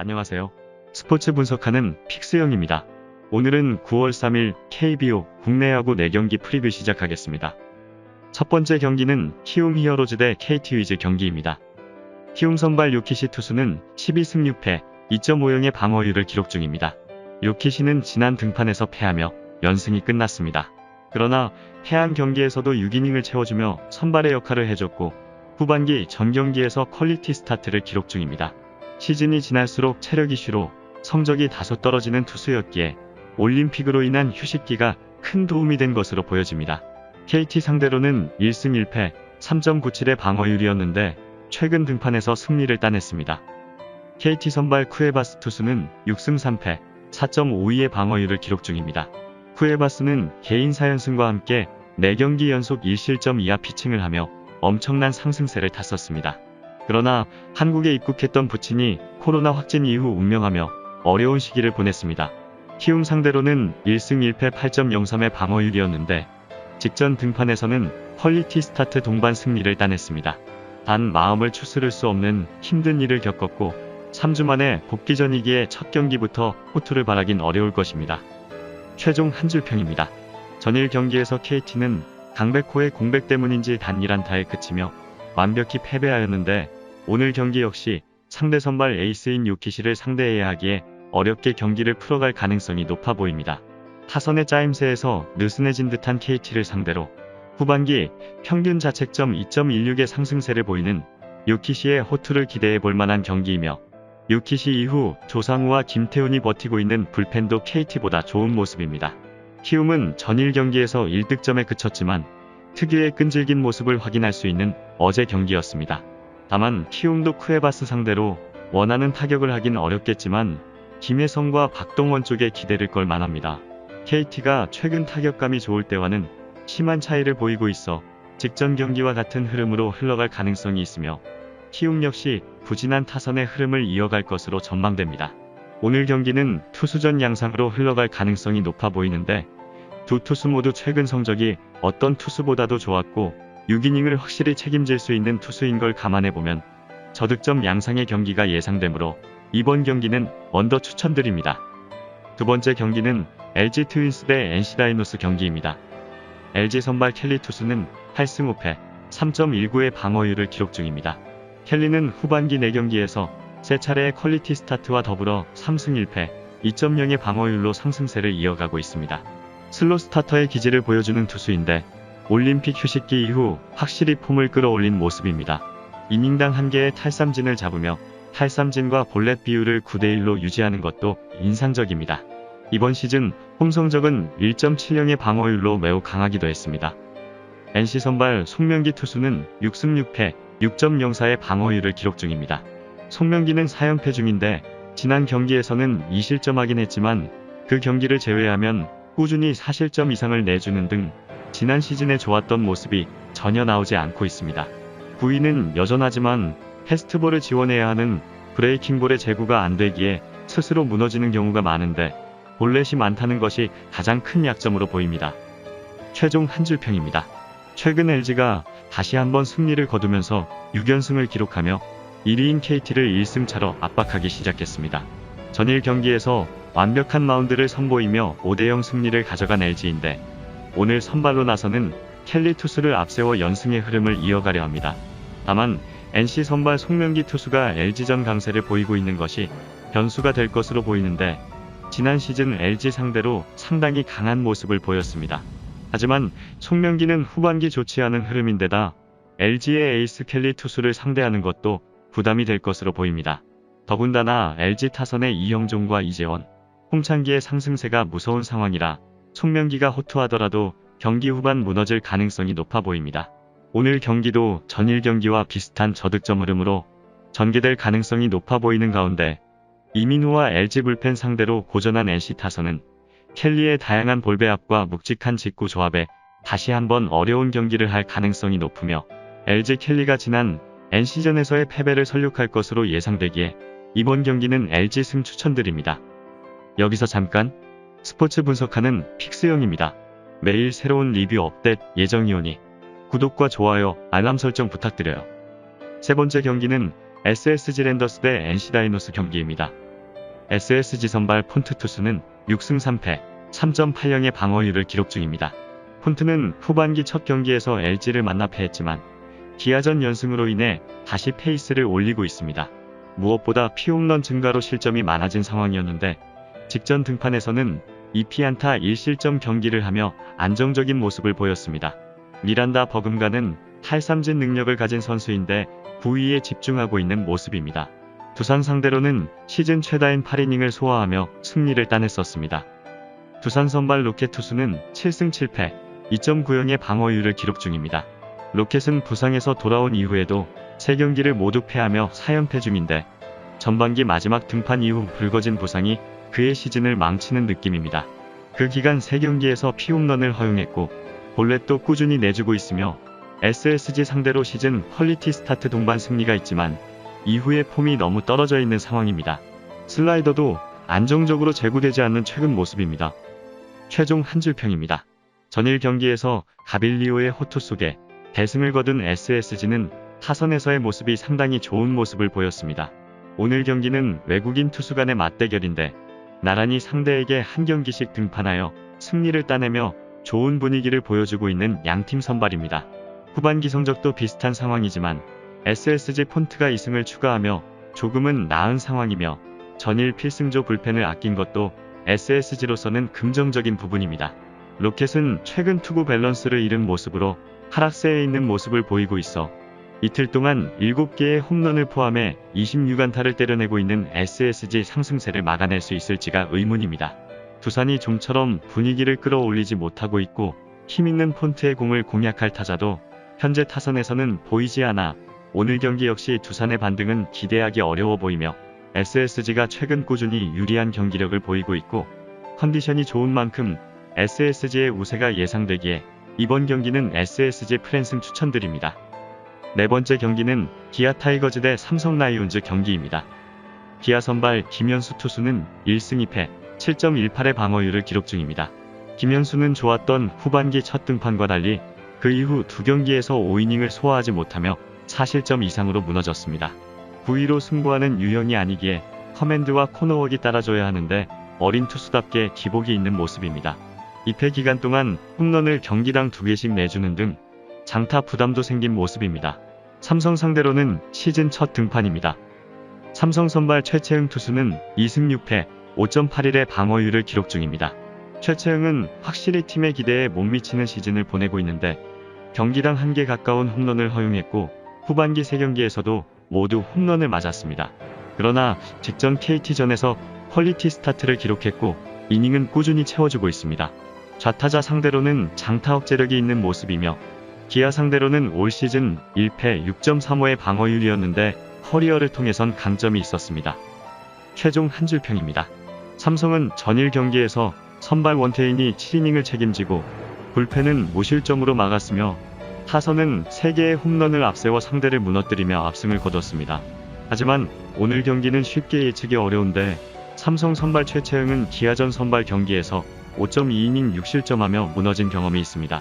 안녕하세요. 스포츠 분석하는 픽스영입니다. 오늘은 9월 3일 KBO 국내 야구 4경기 프리뷰 시작하겠습니다. 첫 번째 경기는 키움 히어로즈 대 KT 위즈 경기입니다. 키움 선발 요키시 투수는 12승 6패 2.50의 방어율을 기록 중입니다. 요키시는 지난 등판에서 패하며 연승이 끝났습니다. 그러나 패한 경기에서도 6이닝을 채워주며 선발의 역할을 해줬고 후반기 전 경기에서 퀄리티 스타트를 기록 중입니다. 시즌이 지날수록 체력 이슈로 성적이 다소 떨어지는 투수였기에 올림픽으로 인한 휴식기가 큰 도움이 된 것으로 보여집니다. KT 상대로는 1승 1패 3.97의 방어율이었는데 최근 등판에서 승리를 따냈습니다. KT 선발 쿠에바스 투수는 6승 3패 4.52의 방어율을 기록 중입니다. 쿠에바스는 개인 4연승과 함께 4경기 연속 1실점 이하 피칭을 하며 엄청난 상승세를 탔었습니다. 그러나 한국에 입국했던 부친이 코로나 확진 이후 운명하며 어려운 시기를 보냈습니다. 키움 상대로는 1승 1패 8.03의 방어율이었는데 직전 등판에서는 퀄리티 스타트 동반 승리를 따냈습니다. 단 마음을 추스를 수 없는 힘든 일을 겪었고 3주 만에 복귀 전이기에 첫 경기부터 호투를 바라긴 어려울 것입니다. 최종 한 줄 평입니다. 전일 경기에서 KT는 강백호의 공백 때문인지 단일안타에 그치며 완벽히 패배하였는데 오늘 경기 역시 상대 선발 에이스인 요키시를 상대해야 하기에 어렵게 경기를 풀어갈 가능성이 높아 보입니다. 타선의 짜임새에서 느슨해진 듯한 KT를 상대로 후반기 평균 자책점 2.16의 상승세를 보이는 요키시의 호투를 기대해 볼 만한 경기이며 요키시 이후 조상우와 김태훈이 버티고 있는 불펜도 KT보다 좋은 모습입니다. 키움은 전일 경기에서 1득점에 그쳤지만 특유의 끈질긴 모습을 확인할 수 있는 어제 경기였습니다. 다만 키움도 쿠에바스 상대로 원하는 타격을 하긴 어렵겠지만 김혜성과 박동원 쪽에 기대를 걸 만합니다. KT가 최근 타격감이 좋을 때와는 심한 차이를 보이고 있어 직전 경기와 같은 흐름으로 흘러갈 가능성이 있으며 키움 역시 부진한 타선의 흐름을 이어갈 것으로 전망됩니다. 오늘 경기는 투수전 양상으로 흘러갈 가능성이 높아 보이는데 두 투수 모두 최근 성적이 어떤 투수보다도 좋았고 6이닝을 확실히 책임질 수 있는 투수인 걸 감안해 보면 저득점 양상의 경기가 예상되므로 이번 경기는 언더 추천드립니다. 두 번째 경기는 LG 트윈스 대 NC 다이노스 경기입니다. LG 선발 켈리 투수는 8승 5패 3.19의 방어율을 기록 중입니다. 켈리는 후반기 4경기에서 세 차례의 퀄리티 스타트와 더불어 3승 1패 2.0의 방어율로 상승세를 이어가고 있습니다. 슬로 스타터의 기질을 보여주는 투수인데 올림픽 휴식기 이후 확실히 폼을 끌어올린 모습입니다. 이닝당 한 개의 탈삼진을 잡으며 탈삼진과 볼넷 비율을 9대1로 유지하는 것도 인상적입니다. 이번 시즌 홈 성적은 1.70의 방어율로 매우 강하기도 했습니다. NC 선발 송명기 투수는 6승 6패 6.04의 방어율을 기록 중입니다. 송명기는 4연패 중인데 지난 경기에서는 2실점하긴 했지만 그 경기를 제외하면 꾸준히 4실점 이상을 내주는 등 지난 시즌에 좋았던 모습이 전혀 나오지 않고 있습니다. 부위는 여전하지만 패스트볼을 지원해야 하는 브레이킹볼의 제구가 안 되기에 스스로 무너지는 경우가 많은데 볼넷이 많다는 것이 가장 큰 약점으로 보입니다. 최종 한 줄 평입니다. 최근 LG가 다시 한번 승리를 거두면서 6연승을 기록하며 1위인 KT를 1승차로 압박하기 시작했습니다. 전일 경기에서 완벽한 마운드를 선보이며 5대0 승리를 가져간 LG인데 오늘 선발로 나서는 켈리 투수를 앞세워 연승의 흐름을 이어가려 합니다. 다만 NC 선발 송명기 투수가 LG전 강세를 보이고 있는 것이 변수가 될 것으로 보이는데 지난 시즌 LG 상대로 상당히 강한 모습을 보였습니다. 하지만 송명기는 후반기 좋지 않은 흐름인데다 LG의 에이스 켈리 투수를 상대하는 것도 부담이 될 것으로 보입니다. 더군다나 LG 타선의 이영종과 이재원, 홍창기의 상승세가 무서운 상황이라 송명기가 호투하더라도 경기 후반 무너질 가능성이 높아 보입니다. 오늘 경기도 전일 경기와 비슷한 저득점 흐름으로 전개될 가능성이 높아 보이는 가운데 이민우와 LG 불펜 상대로 고전한 NC 타선은 켈리의 다양한 볼 배합과 묵직한 직구 조합에 다시 한번 어려운 경기를 할 가능성이 높으며 LG 켈리가 지난 NC전에서의 패배를 설욕할 것으로 예상되기에 이번 경기는 LG 승 추천드립니다. 여기서 잠깐 스포츠 분석하는 픽스형입니다. 매일 새로운 리뷰 업데이트 예정이오니 구독과 좋아요, 알람 설정 부탁드려요. 세 번째 경기는 SSG 랜더스 대 NC 다이노스 경기입니다. SSG 선발 폰트 투수는 6승 3패, 3.80의 방어율을 기록 중입니다. 폰트는 후반기 첫 경기에서 LG를 만나 패했지만 기아전 연승으로 인해 다시 페이스를 올리고 있습니다. 무엇보다 피홈런 증가로 실점이 많아진 상황이었는데 직전 등판에서는 2피안타 1실점 경기를 하며 안정적인 모습을 보였습니다. 미란다 버금가는 탈삼진 능력을 가진 선수인데 부위에 집중하고 있는 모습입니다. 두산 상대로는 시즌 최다인 8이닝을 소화하며 승리를 따냈었습니다. 두산 선발 로켓 투수는 7승 7패, 2.90의 방어율을 기록 중입니다. 로켓은 부상에서 돌아온 이후에도 3경기를 모두 패하며 4연패 중인데 전반기 마지막 등판 이후 불거진 부상이 그의 시즌을 망치는 느낌입니다. 그 기간 3경기에서 피홈런을 허용했고 볼넷도 꾸준히 내주고 있으며 SSG 상대로 시즌 퀄리티 스타트 동반 승리가 있지만 이후의 폼이 너무 떨어져 있는 상황입니다. 슬라이더도 안정적으로 제구되지 않는 최근 모습입니다. 최종 한 줄평입니다. 전일 경기에서 가빌리오의 호투 속에 대승을 거둔 SSG는 타선에서의 모습이 상당히 좋은 모습을 보였습니다. 오늘 경기는 외국인 투수 간의 맞대결인데 나란히 상대에게 한 경기씩 등판하여 승리를 따내며 좋은 분위기를 보여주고 있는 양팀 선발입니다. 후반기 성적도 비슷한 상황이지만 SSG 폰트가 2승을 추가하며 조금은 나은 상황이며 전일 필승조 불펜을 아낀 것도 SSG로서는 긍정적인 부분입니다. 로켓은 최근 투구 밸런스를 잃은 모습으로 하락세에 있는 모습을 보이고 있어 이틀 동안 7개의 홈런을 포함해 26안타를 때려내고 있는 SSG 상승세를 막아낼 수 있을지가 의문입니다. 두산이 좀처럼 분위기를 끌어올리지 못하고 있고 힘있는 폰트의 공을 공략할 타자도 현재 타선에서는 보이지 않아 오늘 경기 역시 두산의 반등은 기대하기 어려워 보이며 SSG가 최근 꾸준히 유리한 경기력을 보이고 있고 컨디션이 좋은 만큼 SSG의 우세가 예상되기에 이번 경기는 SSG 프랜승 추천드립니다. 네 번째 경기는 기아 타이거즈 대 삼성 라이온즈 경기입니다. 기아 선발 김현수 투수는 1승 2패 7.18의 방어율을 기록 중입니다. 김현수는 좋았던 후반기 첫 등판과 달리 그 이후 두 경기에서 5이닝을 소화하지 못하며 4실점 이상으로 무너졌습니다. 9위로 승부하는 유형이 아니기에 커맨드와 코너웍이 따라줘야 하는데 어린 투수답게 기복이 있는 모습입니다. 2패 기간 동안 홈런을 경기당 2개씩 내주는 등 장타 부담도 생긴 모습입니다. 삼성 상대로는 시즌 첫 등판입니다. 삼성 선발 최채흥 투수는 2승 6패 5.81의 방어율을 기록 중입니다. 최채흥은 확실히 팀의 기대에 못 미치는 시즌을 보내고 있는데 경기당 1개 가까운 홈런을 허용했고 후반기 3경기에서도 모두 홈런을 맞았습니다. 그러나 직전 KT전에서 퀄리티 스타트를 기록했고 이닝은 꾸준히 채워주고 있습니다. 좌타자 상대로는 장타 억제력이 있는 모습이며 기아 상대로는 올 시즌 1패 6.35의 방어율이었는데 커리어를 통해선 강점이 있었습니다. 최종 한 줄평입니다. 삼성은 전일 경기에서 선발 원태인이 7이닝을 책임지고 불펜은 무실점으로 막았으며 타선은 3개의 홈런을 앞세워 상대를 무너뜨리며 압승을 거뒀습니다. 하지만 오늘 경기는 쉽게 예측이 어려운데 삼성 선발 최채흥은 기아전 선발 경기에서 5.2이닝 6실점하며 무너진 경험이 있습니다.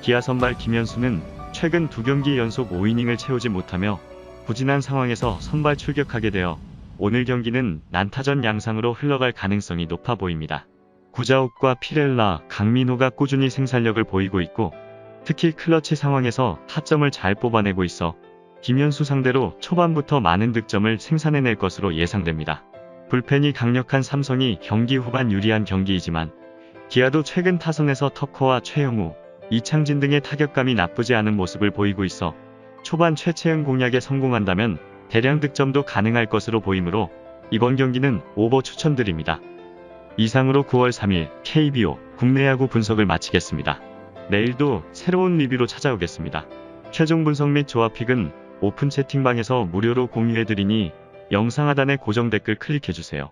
기아 선발 김현수는 최근 두 경기 연속 5이닝을 채우지 못하며 부진한 상황에서 선발 출격하게 되어 오늘 경기는 난타전 양상으로 흘러갈 가능성이 높아 보입니다. 구자욱과 피렐라, 강민호가 꾸준히 생산력을 보이고 있고 특히 클러치 상황에서 타점을 잘 뽑아내고 있어 김현수 상대로 초반부터 많은 득점을 생산해낼 것으로 예상됩니다. 불펜이 강력한 삼성이 경기 후반 유리한 경기이지만 기아도 최근 타선에서 터커와 최영우, 이창진 등의 타격감이 나쁘지 않은 모습을 보이고 있어 초반 최채응 공략에 성공한다면 대량 득점도 가능할 것으로 보이므로 이번 경기는 오버 추천드립니다. 이상으로 9월 3일 KBO 국내 야구 분석을 마치겠습니다. 내일도 새로운 리뷰로 찾아오겠습니다. 최종 분석 및 조합픽은 오픈 채팅방에서 무료로 공유해드리니 영상 하단의 고정 댓글 클릭해주세요.